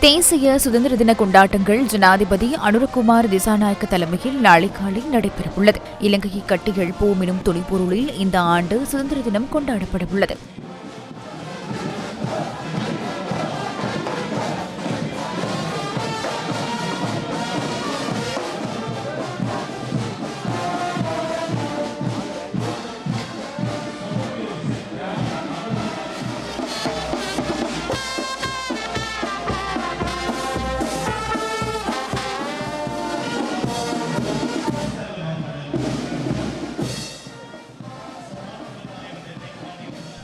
தேசிய சுதந்திர தின கொண்டாட்டங்கள் ஜனாதிபதி அனுரகுமார் திசாநாயக்க தலைமையில் நாளை காலை நடைபெறவுள்ளது. இலங்கையை கட்டி எழுப்போம் எனும் துணிப்பொருளில் இந்த ஆண்டு சுதந்திர தினம் கொண்டாடப்படவுள்ளது.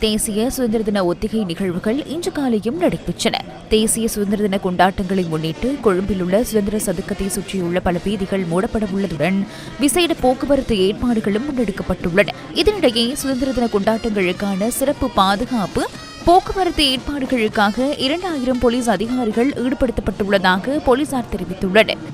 தேசிய சுதந்திர தின ஒத்திகை நிகழ்வுகள் இன்று காலையும் நடைபெற்றன. தேசிய சுதந்திர தின கொண்டாட்டங்களை முன்னிட்டு கொழும்பில் உள்ள சுதந்திர சதுக்கத்தை சுற்றியுள்ள பல வீதிகள் மூடப்பட உள்ளதுடன் விசேட போக்குவரத்து ஏற்பாடுகளும் முன்னெடுக்கப்பட்டுள்ளன. இதனிடையே சுதந்திர தின கொண்டாட்டங்களுக்கான சிறப்பு பாதுகாப்பு போக்குவரத்து ஏற்பாடுகளுக்காக இரண்டாயிரம் போலீஸ் அதிகாரிகள் ஈடுபடுத்தப்பட்டுள்ளதாக போலீசார் தெரிவித்துள்ளனர்.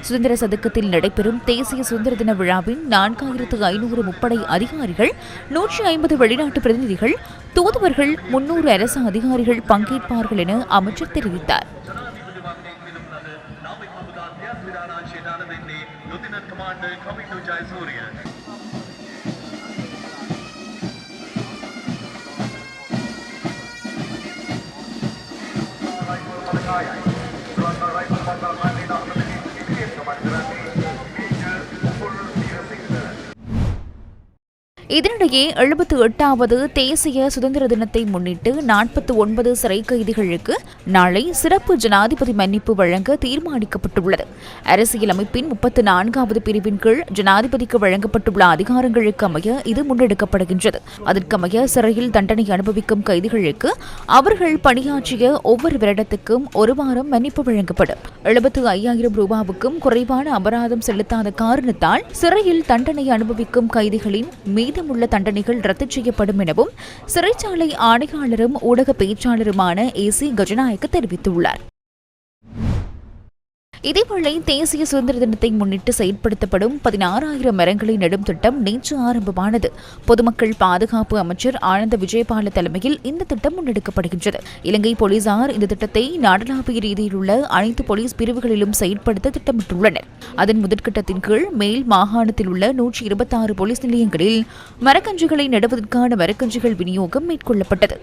சுதந்திர சதுக்கத்தில் நடைபெறும் தேசிய சுதந்திர தின விழாவின் நான்காயிரத்து ஐநூறு முப்படை அதிகாரிகள் நூற்றி ஐம்பது வெளிநாட்டு பிரதிநிதிகள் தூதுவர்கள் முன்னூறு அரசு அதிகாரிகள் பங்கேற்பார்கள் என அமைச்சர் தெரிவித்தார். Lieutenant 人。இதனிடையே எழுபத்து எட்டாவது தேசிய சுதந்திர தினத்தை முன்னிட்டு நாற்பத்தி ஒன்பது சிறை கைதிகளுக்கு நாளை சிறப்பு ஜனாதிபதி மன்னிப்பு வழங்க தீர்மானிக்கப்பட்டுள்ளது. அரசியலமைப்பின் முப்பத்து நான்காவது பிரிவின் கீழ் ஜனாதிபதிக்கு வழங்கப்பட்டுள்ள அதிகாரங்களுக்கு அமைய இது முன்னெடுக்கப்படுகின்றது. அதற்கமைய சிறையில் தண்டனை அனுபவிக்கும் கைதிகளுக்கு அவர்கள் பணியாற்றிய ஒவ்வொரு வருடத்துக்கும் ஒரு வாரம் மன்னிப்பு வழங்கப்படும். எழுபத்து ஐயாயிரம் ரூபாவுக்கும் குறைவான அபராதம் செலுத்தாத காரணத்தால் சிறையில் தண்டனை அனுபவிக்கும் கைதிகளின் மீது மீதமுள்ள தண்டனைகள் ரத்து செய்யப்படும் எனவும் சிறைச்சாலை ஆணையாளரும் ஊடக பேச்சாளருமான ஏ சி கஜநாயக்க தெரிவித்துள்ளார். இதேவேளை தேசிய சுதந்திர தினத்தை முன்னிட்டு செயல்படுத்தப்படும் பதினாறாயிரம் மரங்களை நடும் திட்டம் நேற்று ஆரம்பமானது. பொதுமக்கள் பாதுகாப்பு அமைச்சர் ஆனந்த விஜயபால தலைமையில் இந்த திட்டம் முன்னெடுக்கப்படுகின்றது. இலங்கை போலீசார் இந்த திட்டத்தை நாடளாவிய ரீதியில் உள்ள அனைத்து போலீஸ் பிரிவுகளிலும் செயல்படுத்த திட்டமிட்டுள்ளனர். அதன் முதற்கட்டத்தின் கீழ் மேல் மாகாணத்தில் உள்ள நூற்றி இருபத்தாறு போலீஸ் நிலையங்களில் மரக்கன்றுகளை நடுவதற்கான மரக்கன்றுகள் விநியோகம் மேற்கொள்ளப்பட்டது.